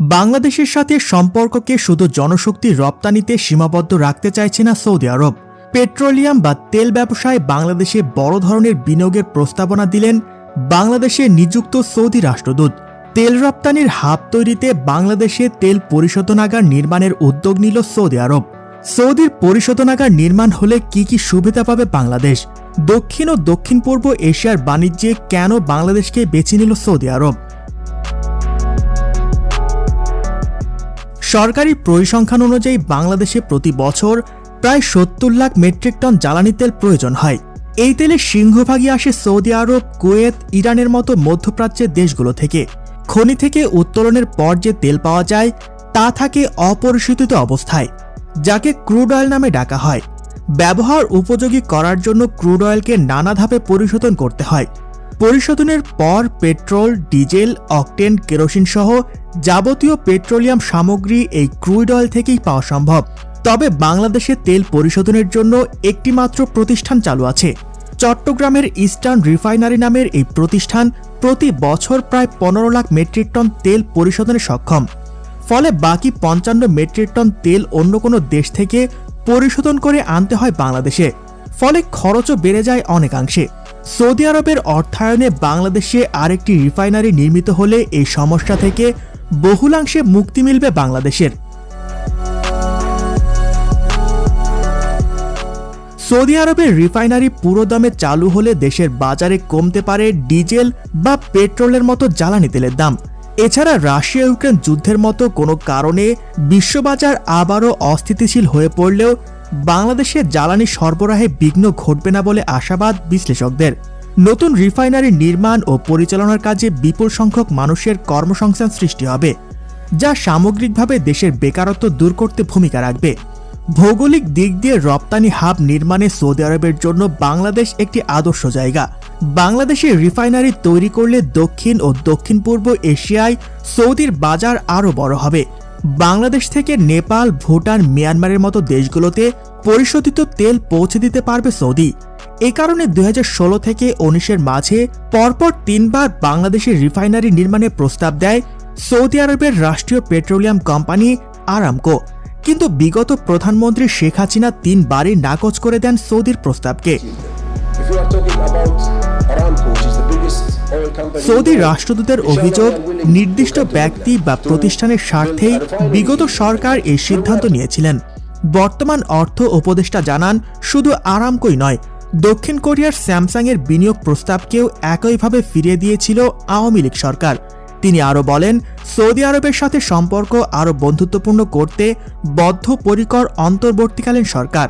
বাংলাদেশের সাথে সম্পর্ককে শুধু জনশক্তি রপ্তানিতে সীমাবদ্ধ রাখতে চাইছে না সৌদি আরব। পেট্রোলিয়াম বা তেল ব্যবসায় বাংলাদেশে বড় ধরনের বিনিয়োগের প্রস্তাবনা দিলেন বাংলাদেশে নিযুক্ত সৌদি রাষ্ট্রদূত। তেল রপ্তানির হাব তৈরিতে বাংলাদেশে তেল পরিশোধনাগার নির্মাণের উদ্যোগ নিল সৌদি আরব। সৌদির পরিশোধনাগার নির্মাণ হলে কি কি সুবিধা পাবে বাংলাদেশ? দক্ষিণ ও দক্ষিণ পূর্ব এশিয়ার বাণিজ্যে কেন বাংলাদেশকে বেছে নিল সৌদি আরব? সরকারি পরিসংখ্যান অনুযায়ী বাংলাদেশে প্রতি বছর প্রায় সত্তর লাখ মেট্রিক টন জ্বালানি তেল প্রয়োজন হয়। এই তেলের সিংহভাগই আসে সৌদি আরব, কুয়েত, ইরানের মতো মধ্যপ্রাচ্যের দেশগুলো থেকে। খনি থেকে উত্তোলনের পর যে তেল পাওয়া যায়, তা থাকে অপরিশোধিত অবস্থায়, যাকে ক্রুড অয়েল নামে ডাকা হয়। ব্যবহার উপযোগী করার জন্য ক্রুড অয়েলকে নানা ধাপে পরিশোধন করতে হয়। পরিশোধনের পর পেট্রোল, ডিজেল, অকটেন, কেরোসিন সহ যাবতীয় পেট্রোলিয়াম সামগ্রী এই ক্রুড অয়েল থেকেই পাওয়া সম্ভব। তবে বাংলাদেশে তেল পরিশোধনের জন্য একটি মাত্র প্রতিষ্ঠান চালু আছে। চট্টগ্রামের ইস্টার্ন রিফাইনারি নামের এই প্রতিষ্ঠান প্রতি বছর প্রায় পনেরো লাখ মেট্রিক টন তেল পরিশোধনে সক্ষম। ফলে বাকি পঞ্চান্ন মেট্রিক টন তেল অন্য কোনো দেশ থেকে পরিশোধন করে আনতে হয় বাংলাদেশে। ফলে খরচও বেড়ে যায় অনেকাংশে। সৌদি আরবের অর্থায়নে বাংলাদেশে আরেকটি রিফাইনারি নির্মিত হলে এই সমস্যা থেকে বহুলাংশে মুক্তি মিলবে বাংলাদেশের। সৌদি আরবের রিফাইনারি পুরো দামে চালু হলে দেশের বাজারে কমতে পারে ডিজেল বা পেট্রোলের মতো জ্বালানি তেলের দাম। এছাড়া রাশিয়া ইউক্রেন যুদ্ধের মতো কোনো কারণে বিশ্ববাজার আবারও অস্থিতিশীল হয়ে পড়লেও বাংলাদেশের জ্বালানি সরবরাহে বিঘ্ন ঘটবে না বলে আশাবাদ বিশ্লেষকদের। নতুন রিফাইনারি নির্মাণ ও পরিচালনার কাজে বিপুল সংখ্যক মানুষের কর্মসংস্থান সৃষ্টি হবে, যা সামগ্রিকভাবে দেশের বেকারত্ব দূর করতে ভূমিকা রাখবে। ভৌগোলিক দিক দিয়ে রপ্তানি হাব নির্মাণে সৌদি আরবের জন্য বাংলাদেশ একটি আদর্শ জায়গা। বাংলাদেশে রিফাইনারি তৈরি করলে দক্ষিণ ও দক্ষিণ পূর্ব এশিয়ায় সৌদির বাজার আরও বড় হবে। বাংলাদেশ থেকে নেপাল, ভুটান, মিয়ানমারের মতো দেশগুলোতে পরিশোধিত তেল পৌঁছে দিতে পারবে সৌদি। এ কারণে দু হাজার ষোলো থেকে উনিশের মাঝে পরপর তিনবার বাংলাদেশের রিফাইনারি নির্মাণের প্রস্তাব দেয় সৌদি আরবের রাষ্ট্রীয় পেট্রোলিয়াম কোম্পানি আরামকো। কিন্তু বিগত প্রধানমন্ত্রী শেখ হাসিনা তিনবারই নাকচ করে দেন সৌদির প্রস্তাবকে। সৌদি রাষ্ট্রদূতের অভিযোগ, নির্দিষ্ট ব্যক্তি বা প্রতিষ্ঠানের স্বার্থেই বিগত সরকার এই সিদ্ধান্ত নিয়েছিলেন। বর্তমান অর্থ উপদেষ্টা জানান, শুধু আরামকই নয়, দক্ষিণ কোরিয়ার স্যামসাং এর বিনিয়োগ প্রস্তাবকেও একইভাবে ফিরিয়ে দিয়েছিল আওয়ামী লীগ সরকার। তিনি আরও বলেন, সৌদি আরবের সাথে সম্পর্ক আরও বন্ধুত্বপূর্ণ করতে বদ্ধপরিকর অন্তর্বর্তীকালীন সরকার।